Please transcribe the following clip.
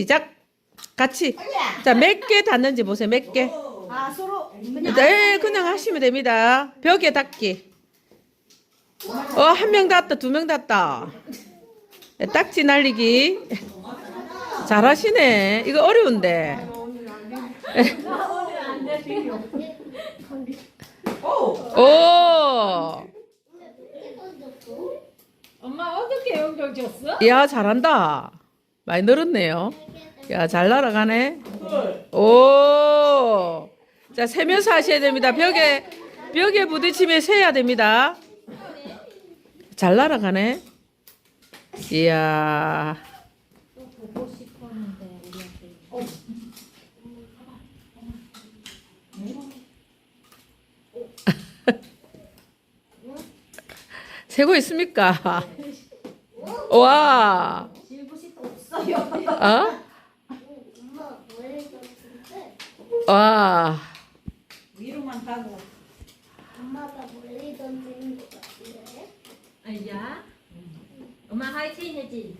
시작. 같이. 자, 몇 개 닿는지 보세요. 몇 개. 아 서로 그냥 네, 그냥 하시면 됩니다. 벽에 닿기. 어, 한 명 닿았다, 두 명 닿았다. 네, 딱지 날리기. 잘하시네. 이거 어려운데. 오! 엄마 어떻게 연결 줬어? 야, 잘한다. 많이 늘었네요. 야, 잘 날아가네. 오! 자, 세면서 하셔야 됩니다. 벽에, 벽에 부딪히면 세야 됩니다. 잘 날아가네. 이야. 세고 있습니까? 와. 없어요. 어? 엄마 머리 떴는데 와. 위로만 가고. 엄마가 머리 던지는 것 같은데 아야 엄마 화이팅 해지